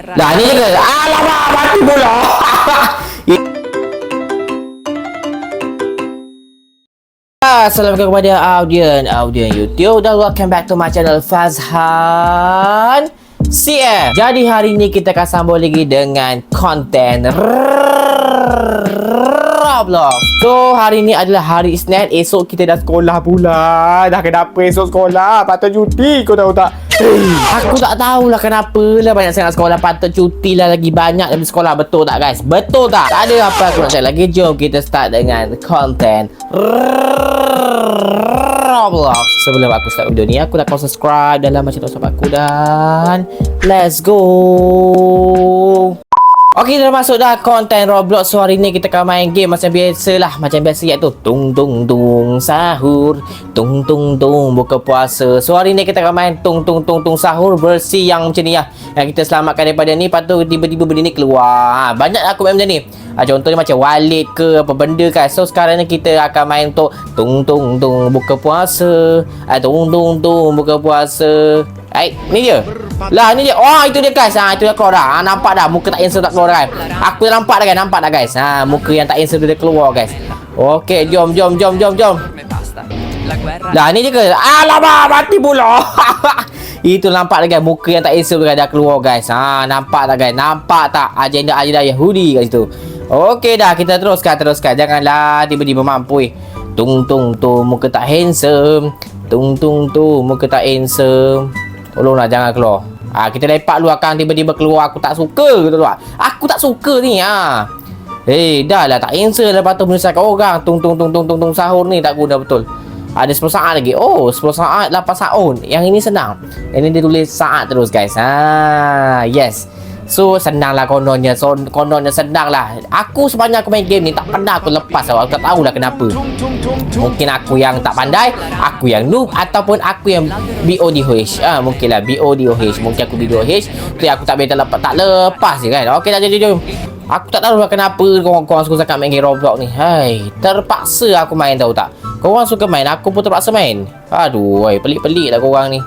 Dah ni ke? Alamak, mati pula. Assalamualaikum kepada audien audien YouTube dan welcome back to my channel Fazhan CM. Jadi hari ni kita akan sambung lagi dengan konten Roblox. So hari ni adalah hari Isnin, esok kita dah sekolah pula. Dah kenapa esok sekolah? Patut cuti kau tahu tak? Aku tak tahulah kenapa lah banyak sangat sekolah patut cuti lah lagi banyak dari sekolah betul tak guys? Betul tak? Tak ada apa aku nak cakap lagi. Jom kita start dengan konten Roblox. Sebelum aku start video ni, aku nak kau subscribe dalam macam tu sama aku dan let's go. Okey, dah masuk dah konten Roblox. So, hari ni kita akan main game macam biasa lah. Macam biasa iaitu tung tung tung sahur. Tung tung tung buka puasa. So, hari ni kita akan main tung tung tung tung sahur versi yang macam ni lah. Yang kita selamatkan daripada ni. Lepas tu tiba-tiba benda ni keluar. Ha, banyak aku main macam ni. Ha, contohnya macam wallet ke apa benda kan. So, sekarang ni kita akan main untuk tung tung tung buka puasa. Ha, tung tung tung buka puasa. Hai, ni dia. Lah ni dia. Oh, itu dia guys. Ha, itu dah keluar dah. Ha, nampak dah muka tak answer tak keluar kan. Aku dah nampak dah kan. Nampak dah guys. Ha, muka yang tak answer dia keluar guys. Okey, jom jom jom jom jom. Lah ni je ke? Alamak, mati pula. Itu nampak dah guys muka yang tak guys dah keluar guys. Ha, nampak tak guys? Nampak tak agenda-agenda Yahudi kat situ? Okey dah, kita teruskan teruskan. Janganlah tiba-tiba mampu. eh. Tung tung tu muka tak handsome. Tung tung tu muka tak handsome. Tolonglah jangan keluar. Ah kita lepak lu akan tiba-tiba keluar aku tak suka gitu lah. Aku tak suka ni ah. Eh dah lah tak answer lepas tu menyusahkan orang. Tung tung tung tung tung tung sahur ni tak guna betul. Ada 10 saat lagi. Oh, 10 saat 8 saat. Yang ini senang. Yang ini dia tulis saat terus guys. Ha, yes. So senang lah kononnya. So kononnya senang lah Aku sepanjang aku main game ni Tak pernah aku lepas tau Aku tak tahulah kenapa. Mungkin aku yang tak pandai Aku yang noob Ataupun aku yang BODH ah, Mungkin lah BODOH Mungkin aku BODH Tapi aku tak boleh terlepas Tak lepas je kan. Okey dah jom jom Aku tak tahu lah kenapa Korang-korang suka sangat main game Roblox ni. Hai Terpaksa aku main tahu tak? Korang suka main Aku pun terpaksa main. Aduh Pelik-pelik lah korang ni.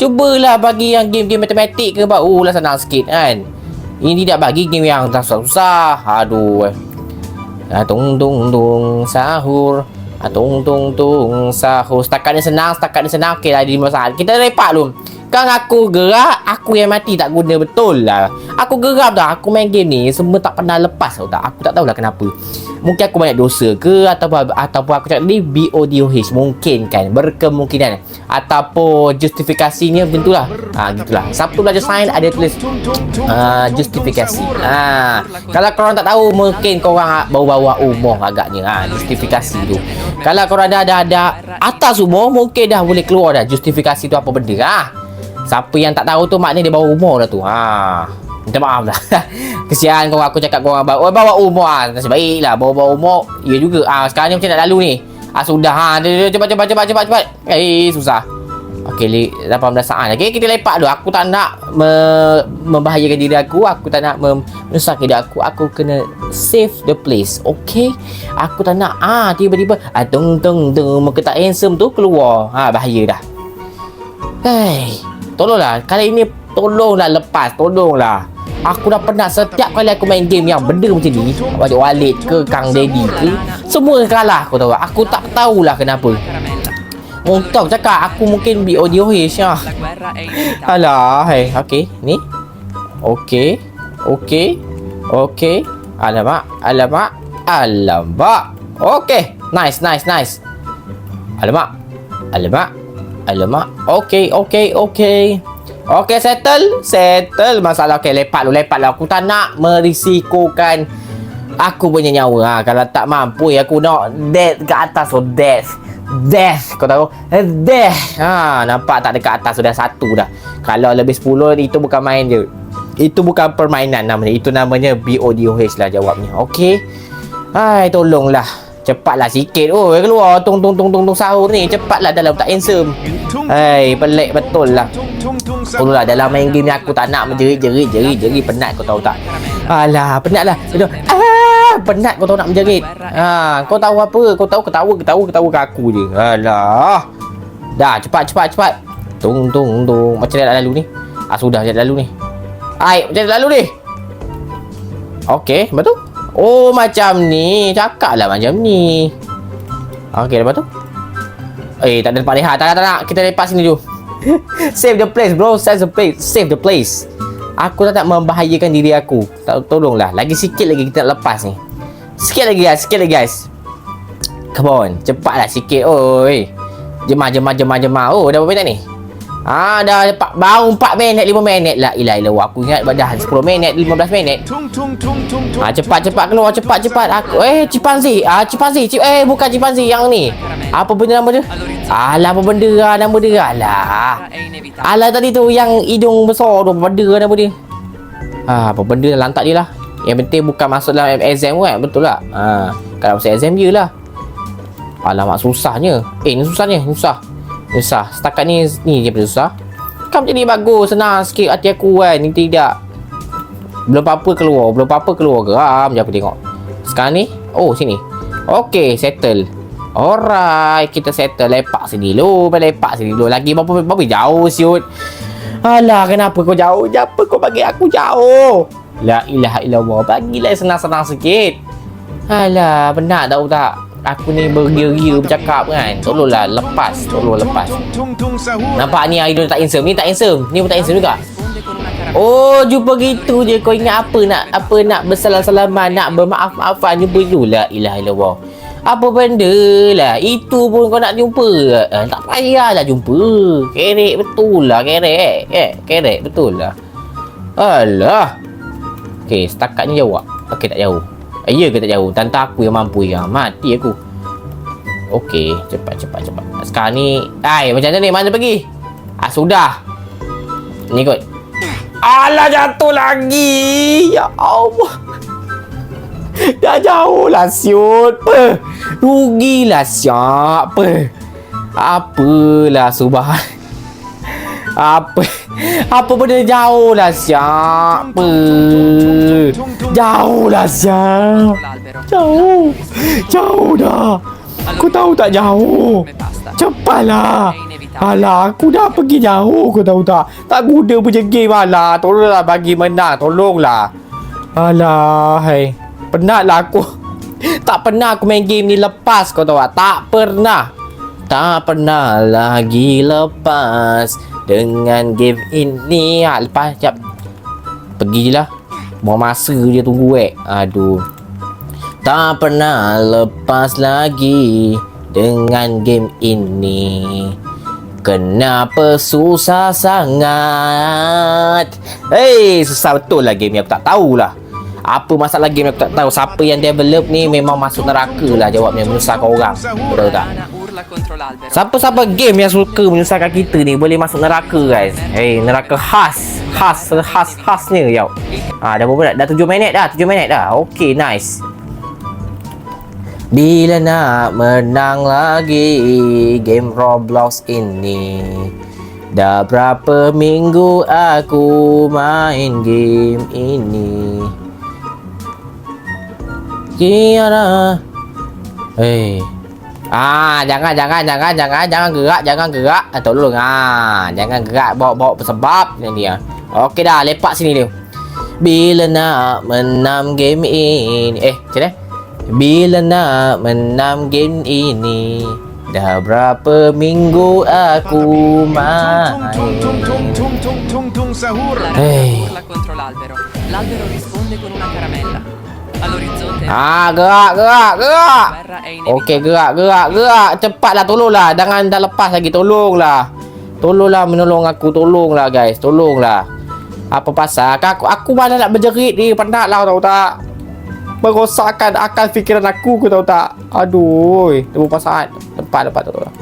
Cubalah bagi yang game-game matematik ke Barulah senang sikit kan ini tidak bagi game yang tak susah. Aduh. Ah, tung tung tung sahur. Ah, tung tung tung sahur. Setakat ni senang, setakat ni senang. Okey lah, di masalah. Kita lepak dulu. Kan aku gerak, aku yang mati tak guna betul lah. Aku gerak dah. Aku main game ni semua tak pernah lepas tau tak. Aku tak tahulah kenapa. Mungkin aku banyak dosa ke ataupun ataupun aku cakap ni BODOH mungkin kan berkemungkinan ataupun justifikasinya macam itulah. Ha gitulah. Siapa belajar sains ada tulis uh, justifikasi. Ha kalau korang tak tahu mungkin korang bawa-bawa umur agaknya ha justifikasi tu. Kalau korang dah ada ada atas umur mungkin dah boleh keluar dah justifikasi tu apa benda ha. Siapa yang tak tahu tu maknanya dia bawa umur dah tu. Ha Minta maaf lah Kesian kau aku cakap kau bawa, oh, bawa umur ah. Nasib baik lah Bawa-bawa umur Ya juga ah, Sekarang ni macam nak lalu ni ah, Sudah ha. Cepat cepat cepat cepat cepat Eh susah Okey, li, 18 saat lagi kita lepak dulu. Aku tak nak me, membahayakan diri aku. Aku tak nak menyusahkan diri aku. Aku kena save the place. Okey? Aku tak nak ah tiba-tiba ah tung tung tung muka tak handsome tu keluar. Ha bahaya dah. Hei, tolonglah. Kali ini tolonglah lepas. Tolonglah. Aku dah pernah setiap kali aku main game yang benda macam ni Macam wallet ke Kang Daddy ke Semua kalah aku tahu Aku tak tahulah kenapa Untuk cakap aku mungkin BODOH lah Alah hai Okay ni Okay Okay Okay Alamak Alamak Alamak Okay Nice nice nice Alamak Alamak Alamak. Okay okay okay. Okay settle. Settle. Masalah Okay lepak lu lepak lu Aku tak nak merisikokan Aku punya nyawa. Ha, Kalau tak mampu ya Aku nak death ke atas. So death. Death Kau tahu? Eh, Death. Ha, Nampak tak dekat atas? Sudah satu dah. Kalau lebih 10 Itu bukan main je. Itu bukan permainan namanya. Itu namanya BODOH lah jawabnya. Okay. Hai tolonglah Cepatlah sikit. Oh keluar. Tung tung tung tung tung sahur ni. Cepatlah dalam tak handsome. Hai pelik betul lah. Tolonglah dalam main game ni Aku tak nak menjerit-jerit Jerit-jerit Penat kau tahu tak? Alah penat lah. Aduh. Ah, penat kau tahu nak menjerit. Ha, Kau tahu apa? Kau tahu ketawa ketawa ketawa ke aku je? Alah. Dah cepat cepat cepat. Tung tung tung. Macam dah lalu ni? Ah sudah dah lalu ni. Ai, macam lalu ni. Lepas tu? Oh, macam ni. Cakap lah macam ni. Okey, lepas tu? Eh, tak ada tempat lehat. Tak nak, tak nak. Kita lepas sini dulu. Save the place, bro. Save the place. Save the place. Aku tak nak membahayakan diri aku. Tak, tolonglah. Lagi sikit lagi kita nak lepas ni. Sikit lagi, guys. Sikit lagi, guys. Come on. Cepatlah sikit. Oi. Jemah, jemah, jemah, jemah. Oh, dah berapa minit ni? Ah, dah empat, baru 4 minit, 5 minit lah. Ilah, ilah. Aku ingat dah 10 minit, 15 minit. Ah, cepat, cepat keluar, cepat, cepat. Aku, eh, chimpanzee. Ah, chimpanzee. Cip, eh, bukan chimpanzee yang ni. Apa benda nama dia? Alah, apa benda lah nama dia? Alah. Alah tadi tu yang hidung besar tu, apa benda lah nama dia? Ah, apa benda lah, lantak dia lah. Yang penting bukan masuk dalam exam kan, betul tak? Ah, kalau masuk exam je lah. Alamak, susahnya. Eh, ni susahnya, susah. Susah. Setakat ni, ni je paling susah. Kan macam ni bagus, senang sikit hati aku kan. Ni tidak. Belum apa-apa keluar, belum apa-apa keluar. Geram je aku tengok. Sekarang ni, oh sini. Okay, settle. Alright, kita settle lepak sini dulu. Lepak sini dulu. Lagi berapa, berapa jauh siut. Alah, kenapa kau jauh? Kenapa kau bagi aku jauh? La ilaha illallah. Bagilah senang-senang sikit. Alah, benar tahu tak? Aku ni bergeria bercakap kan. Tolonglah lepas, tolong lepas. Nampak ni idol tak handsome. Ni tak handsome. Ni pun tak handsome juga. Oh, jumpa gitu je. Kau ingat apa nak apa nak bersalam-salaman, nak bermaaf-maafan jumpa tu la ilaha illallah. Apa benda lah Itu pun kau nak jumpa eh, Tak payahlah jumpa Kerek betul lah Kerek eh, Kerek betul lah Alah Okay setakat ni tak? Okay tak jauh eh, Ya ke tak jauh? Tanta aku yang mampu ya. Mati aku. Okay Cepat cepat cepat. Sekarang ni Hai macam mana ni? Mana pergi? Ah sudah. Ni kot. Alah jatuh lagi. Ya Allah. Dah jauh lah siut Rugilah siap Apa Apalah subhan Apa? Apa benda? Jauh lah siap. Jauh lah siap. Jauh. Jauh dah. Kau tahu tak jauh? Cepatlah Alah aku dah pergi jauh Kau tahu tak? Tak guna punya game. Alah Tolonglah bagi menang. Tolonglah. Alah hai. Penatlah aku. Tak pernah aku main game ni lepas Kau tahu tak? Tak pernah. Tak pernah lagi lepas Dengan game ini ha, Lepas Sekejap Pergi je lah Buang masa je tunggu eh. Aduh. Tak pernah lepas lagi Dengan game ini Kenapa susah sangat? Hei susah betul lah game ni aku tak tahulah. Apa masalah game aku tak tahu. Siapa yang develop ni memang masuk neraka lah Jawabnya menyusahkan orang. Betul tak? Siapa-siapa game yang suka menyusahkan kita ni Boleh masuk neraka guys Hey neraka khas Khas khas khasnya yau. ha, Dah berapa dah? Dah 7 minit dah 7 minit dah Okay nice Bila nak menang lagi Game Roblox ini Dah berapa minggu aku main game ini Kiara. Hei. Ah, jangan jangan jangan jangan jangan gerak, jangan gerak. Ah, tolong ah. Jangan gerak bawa-bawa sebab ni dia. Okey dah, lepak sini dia. Bila nak menang game ini. Eh, macam mana? Bila nak menang game ini. Dah berapa minggu aku main. Hey. l'albero. L'albero risponde con una caramella. Ah, gerak, gerak, gerak. Okey, gerak, gerak, gerak. Cepatlah tolonglah. Jangan dah lepas lagi. Tolonglah. Tolonglah menolong aku. Tolonglah guys. Tolonglah. Apa pasal? Aku aku malah nak berjerit ni. Penatlah tahu tak? Merosakkan akal fikiran aku kau tahu tak? Aduh. Tunggu pasal. Lepas, lepas, tolong.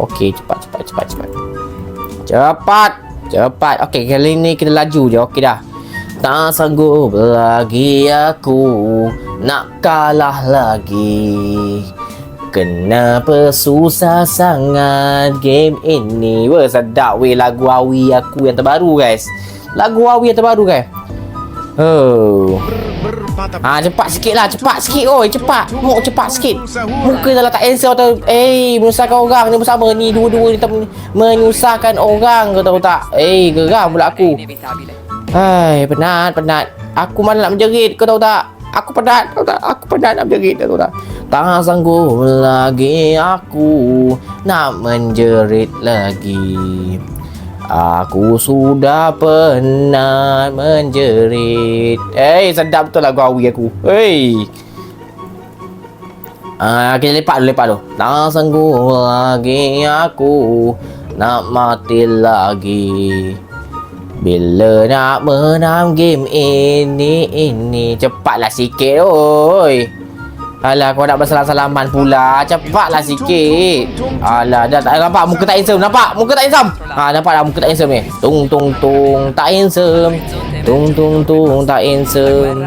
Okey, cepat, cepat, cepat, cepat. Cepat. Cepat. Okey, kali ni kita laju je. Okey dah. Tak sanggup lagi aku nak kalah lagi. Kenapa susah sangat game ini? Wah, sedap weh lagu Awi aku yang terbaru guys. Lagu Awi yang terbaru guys. Oh. Ah cepat sikit lah, cepat sikit oi, cepat. Mau cepat sikit. Muka dah tak answer atau eh menyusahkan orang ni bersama ni dua-dua ni menyusahkan orang kau tahu tak? Eh geram pula aku. Hai, penat, penat. Aku malah nak menjerit, kau tahu tak? Aku penat, tahu tak? Aku penat nak menjerit, tahu tak? Tak sanggup lagi aku nak menjerit lagi. Aku sudah penat menjerit. Eh, sedap betul lagu awi aku. Hei. Ah, kita lepak dulu, lepak dulu. Tak sanggup lagi aku nak mati lagi. Bila nak menang game ini ini cepatlah sikit oi. Alah kau nak bersalam-salaman pula. Cepatlah sikit. Alah dah tak nampak muka tak handsome. Nampak muka tak handsome. Ha nampak dah muka tak handsome ni. Tung tung tung tak handsome. Tung tung tung tak handsome.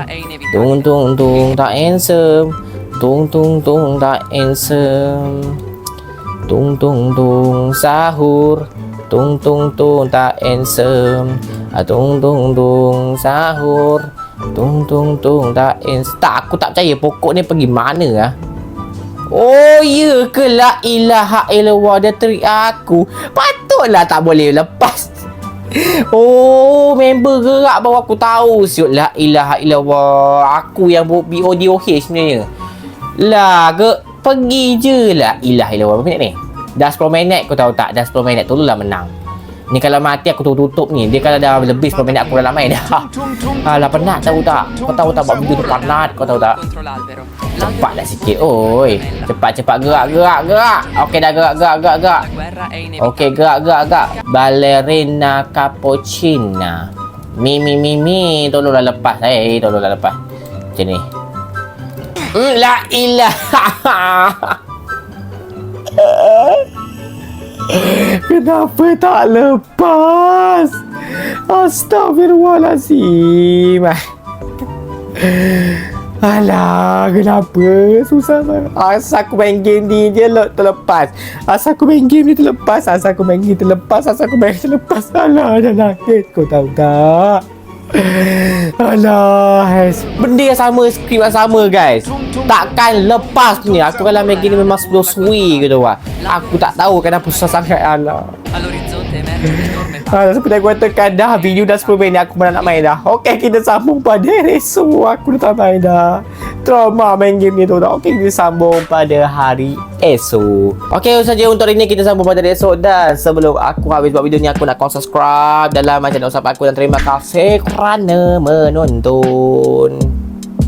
Tung tung tung tak handsome. Tung tung tung tak handsome. Tung tung tung sahur. Tung tung tung tak handsome. Ah, tung tung tung sahur. Tung tung tung tak handsome. Tak aku tak percaya pokok ni pergi mana ah? Oh ya ke la ilaha illallah dia teriak aku. Patutlah tak boleh lepas. Oh, member gerak baru aku tahu siut la ilaha illallah. Aku yang BODOH sebenarnya. Lah, ke pergi je lah ilaha illallah. Minit ni? Dah 10 minit kau tahu tak? Dah 10 minit tolonglah menang. Ni kalau mati aku tutup ni. Dia kalau dah lebih 10 minit aku dah main dah. Alah penat tahu tak? Kau tahu tak buat video tu penat kau tahu tak? Cepatlah sikit. Oi. Cepat cepat gerak gerak gerak. Okey dah gerak gerak gerak gerak. Okey gerak gerak gerak. Ballerina cappuccina. Mi mi mi mi tolonglah lepas. Eh tolonglah lepas. Macam ni. La ilaha. Kenapa tak lepas? Astaghfirullahalazim. Alah, kenapa? Susah sangat. Asal aku main game ni le- terlepas. Asal aku main game ni terlepas. Asal aku main game terlepas. Asal aku main terlepas. Alah, dah nangis. Kau tahu tak? Alah, guys. Benda yang sama, skrip yang sama, guys. Takkan lepas punya. Aku kalau main game ni memang slow sui gitu wah. Aku tak tahu kenapa susah sangat. Alah. Ha, seperti aku katakan dah video dah 10 minit aku malah nak main dah. Okey kita sambung pada esok. Aku dah tak main dah. Trauma main game ni tu tak. Okey kita sambung pada hari esok. Okey saja untuk hari ni kita sambung pada hari esok dan sebelum aku habis buat video ni aku nak kau subscribe dalam channel WhatsApp aku dan terima kasih kerana menonton.